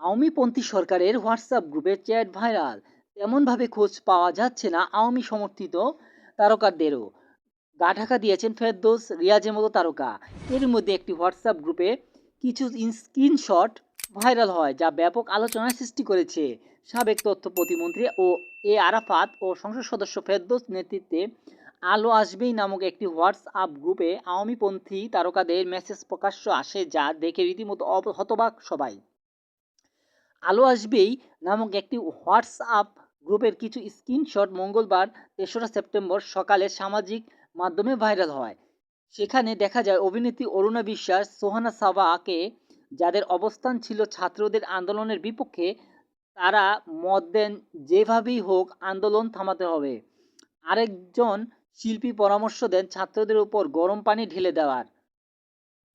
আওয়ামীপন্থী সরকারের হোয়াটসঅ্যাপ গ্রুপে chat viral. তেমনভাবে খোঁজ পাওয়া যাচ্ছে না আওয়ামী সমর্থিত তারকাদেরও। গা ঢাকা দিয়েছেন ফেরদৌস রিয়াজের মতো তারকা। এর মধ্যে একটি হোয়াটসঅ্যাপ গ্রুপে কিছু স্ক্রিনশট ভাইরাল হয়, যা ব্যাপক আলোচনার সৃষ্টি করেছে। সাবেক তথ্য প্রতিমন্ত্রী ও এ আরাফাত ও সংসদ সদস্য ফেরদোস নেতৃত্বে আলো আসবেই নামক একটি হোয়াটসঅ্যাপ গ্রুপে আওয়ামীপন্থী তারকাদের মেসেজ প্রকাশ্য আসে, যা দেখে রীতিমতো হতবাক সবাই। আলো আসবেই নামক একটি হোয়াটসঅ্যাপ গ্রুপের কিছু স্ক্রিনশট মঙ্গলবার তেসরা সেপ্টেম্বর সকালে সামাজিক মাধ্যমে ভাইরাল হয়। সেখানে দেখা যায়, অভিনেত্রী অরুণা বিশ্বাস, সোহানা সাবাকে যাদের অবস্থান ছিল ছাত্রদের আন্দোলনের বিপক্ষে, তারা মত দেন, যেভাবেই হোক আন্দোলন থামাতে হবে। আরেকজন শিল্পী পরামর্শ দেন, ছাত্রদের উপর গরম পানি ঢেলে দেওয়ার।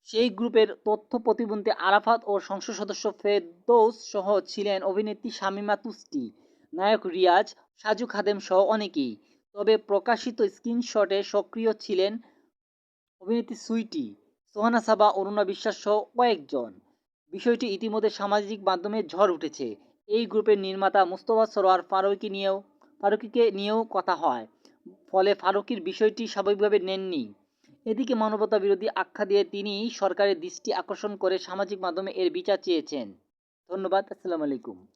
সেই গ্রুপের তথ্য প্রতিবন্ধী আরাফাত ও সংসদ সদস্য ফেরদৌস সহ ছিলেন অভিনেত্রী শামিমা তুস্তি নায়ক রিয়াজ, সাজু খাদেম সহ অনেকেই। তবে প্রকাশিত স্ক্রিনশটে সক্রিয় ছিলেন অভিনেত্রী সুইটি, সোহানা সাবা, অরুণা বিশ্বাস সহ কয়েকজন। বিষয়টি ইতিমধ্যে সামাজিক মাধ্যমে ঝড় উঠেছে। এই গ্রুপের নির্মাতা মুস্তফা সরোয়ার ফারুকি নিয়েও ফারুকিকে নিয়েও কথা হয়। ফলে ফারুকির বিষয়টি স্বাভাবিকভাবে নেননি। এদিকে মানবতা বিরোধী আখ্যা দিয়ে তিনি সরকারের দৃষ্টি আকর্ষণ করে সামাজিক মাধ্যমে এর বিচার চেয়েছেন। ধন্যবাদ, আসসালামু আলাইকুম।